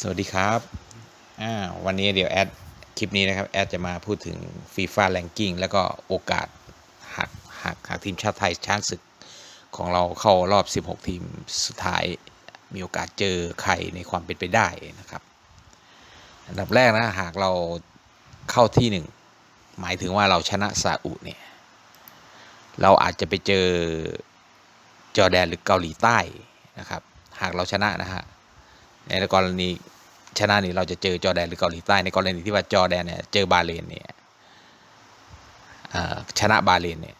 สวัสดีครับอ่าวันนี้เดี๋ยวแอดคลิปนี้นะครับ แอดจะมาพูดถึงฟีฟ่าแ a งกิ้งแล้วก็โอกาสหากหากหากทีมชาติไทยช้างศึก ของเราเข้ารอบ 16 ทีมสุดท้าย มีโอกาสเจอใครในความเป็นไปได้นะครับ อันดับแรกนะ หากเราเข้าที่หนึ่งหมายถึงว่าเราชนะซาอุเนี่ย เราอาจจะไปเจอจอร์แดนหรือเกาหลีใต้นะครับ หากเราชนะนะฮะ ในกรณีชนะนี่เราจะเจอจอแดนหรือเกาหลีใต้ในกรณีที่ว่าจอแดนเนี่ยเจอบาเลนเนี่ยชนะบาเลนเนี่ย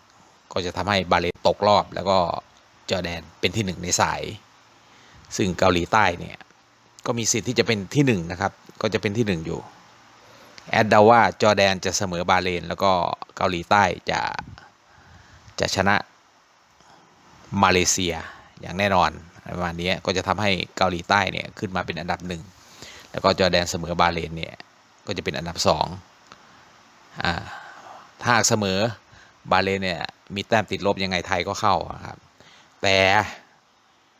ก็จะทำให้บาเลนตกรอบแล้วก็จอแดนเป็นที่หนึ่งในสาย ซึ่งเกาหลีใต้เนี่ยก็มีสิทธิ์ที่จะเป็นที่หนึ่งนะครับ ก็จะเป็นที่หนึ่งอยู่แอดเดาว่าจอแดนจะเสมอบาเลน แล้วก็เกาหลีใต้จะจะชนะมาเลเซียอย่างแน่นอน ประมาณนี้ก็จะทำให้เกาหลีใต้เนี่ยขึ้นมาเป็นอันดับหนึ่งแล้วก็จอร์แดนเสมอบาเลนเนี่ยก็จะเป็นอันดับสองอ่าถ้าหากเสมอบาเลนเนี่ยมีแต้มติดลบยังไงไทยก็เข้าครับแต่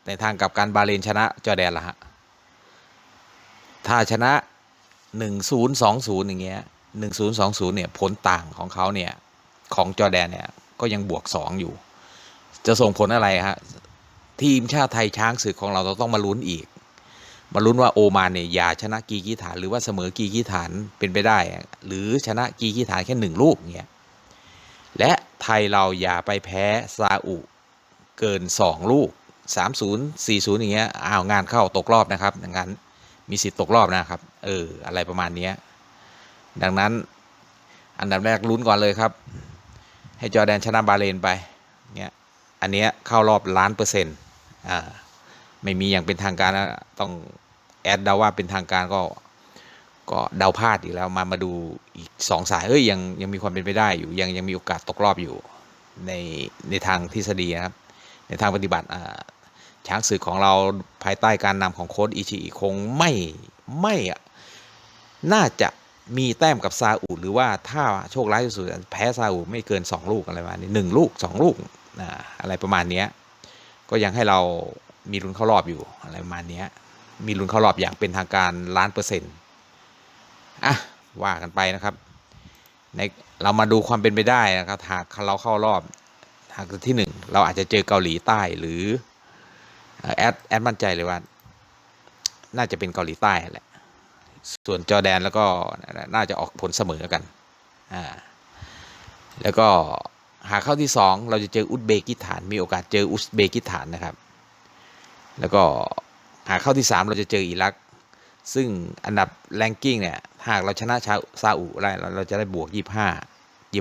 ในทางกับการบาเลนชนะจอร์แดนละฮะถ้าชนะ 1020 อย่างเงี้ย 1020 เนี่ยผลต่างของเขาเนี่ยของจอแดนเนี่ยก็ยังบวก 2 อยู่ จะส่งผลอะไรฮะ ทีมชาติไทยช้างศึกของเราเราต้องมาลุ้นอีก มาลุ้นว่าโอมานเนี่ยอย่าชนะกีกีฐานหรือว่าเสมอกีกีฐานเป็นไปได้ หรือชนะกีกีฐานแค่หนึ่งลูกเงี้ยและไทยเราอย่าไปแพ้ซาอุเกิน 2 ลูก 30 40 อย่างเงี้ยอ้าวงานเข้าตกรอบนะครับดังนั้นมีสิทธิ์ตกรอบนะครับ เออ อะไรประมาณนี้ดังนั้นอันดับแรกลุ้นก่อนเลยครับ ให้จอแดนชนะบาเลนไปเงี้ยอันเนี้ยเข้ารอบล้านเปอร์เซ็นต์ ไม่มีอย่างเป็นทางการนะต้องแอดเดาว่าเป็นทางการก็ก็เดาพลาดอีกแล้วมามาดูอีกสองสายเอ้ยยังยังมีความเป็นไปได้อยู่ ยังยังมีโอกาสตกรอบอยู่ในในทางทฤษฎีนะครับ ในทางปฏิบัติช้างศึกของเราภายใต้การนำของโค้ชอิชิคงไม่ไม่น่าจะมีแต้มกับซาอุหรือว่าถ้าโชคร้ายที่สุดแพ้ซาอุไม่เกิน 2 ลูกอะไรประมาณนี้หนึ่งลูก 2 ลูกอะไรประมาณนี้ ก็ยังให้เรามีลุ้นเข้ารอบอยู่อะไรประมาณนี้มีลุ้นเข้ารอบอย่างเป็นทางการล้านเปอร์เซ็นต์อะว่ากันไปนะครับในเรามาดูความเป็นไปได้นะครับหากเราเข้ารอบหากที่หนึ่งเราอาจจะเจอเกาหลีใต้หรือแอดแอดมั่นใจเลยว่า น่าจะเป็นเกาหลีใต้แหละส่วนจอแดนแล้วก็น่าจะออกผลเสมอกันอ่าแล้วก็ หากเข้าที่สองเราจะเจออุซเบกิสถาน มีโอกาสเจออุซเบกิสถานนะครับ แล้วก็หากเข้าที่สามเราจะเจออิรัก ซึ่งอันดับแรงกิ้งเนี่ย หากเราชนะชาซาอุได้เราเราจะได้บวก 25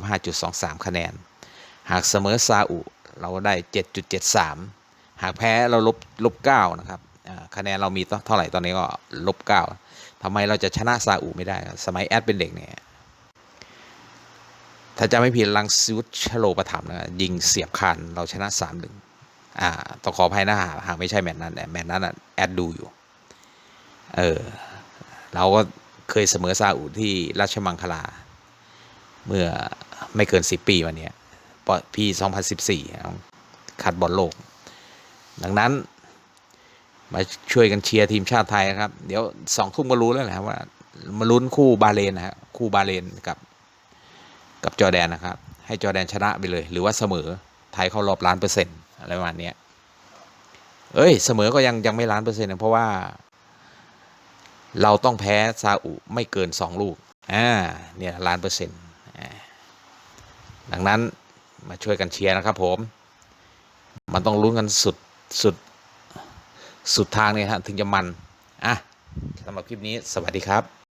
25.23 คะแนน หากเสมอซาอุเราได้ 7.73 หากแพ้เราลบลบ9นะครับคะแนนเรามีเท่าไหร่ตอนนี้ก็ลบ9ทำไมเราจะชนะซาอุไม่ได้ สมัยแอดเป็นเด็กเนี่ย ถ้าจะไม่ผิดลังซิวชโลประถมนะยิงเสียบคานเราชนะสามหนึ่งอ่าต้องขออภัยนะหากหากไม่ใช่แมตช์นั้นแมตช์นั้นแอดดูอยู่ เออ เราก็เคยเสมอซาอุที่ราชมังคลา เมื่อไม่เกินสิบปีมาเนี้ยปีสองพันสิบสี่คัดบอลโลก ดังนั้น มาช่วยกันเชียร์ทีมชาติไทยนะครับ เดี๋ยวสองทุ่มก็รู้แล้วแหละว่า มาลุ้นคู่บาเลนนะฮะคู่บาเลนกับ กับจอแดนนะครับ ให้จอแดนชนะไปเลย หรือว่าเสมอไทยเข้ารอบล้านเปอร์เซ็นต์อะไรประมาณนี้เอ้ยเสมอก็ยังยังไม่ล้านเปอร์เซ็นต์นะเพราะว่า เราต้องแพ้ซาอุไม่เกินสองลูกอ่าเนี่ยล้านเปอร์เซ็นต์ดังนั้นมาช่วยกันเชียร์นะครับผม มันต้องลุ้นกันสุดสุดสุดทางเนี่ยฮะถึงจะมัน อะสำหรับคลิปนี้สวัสดีครับ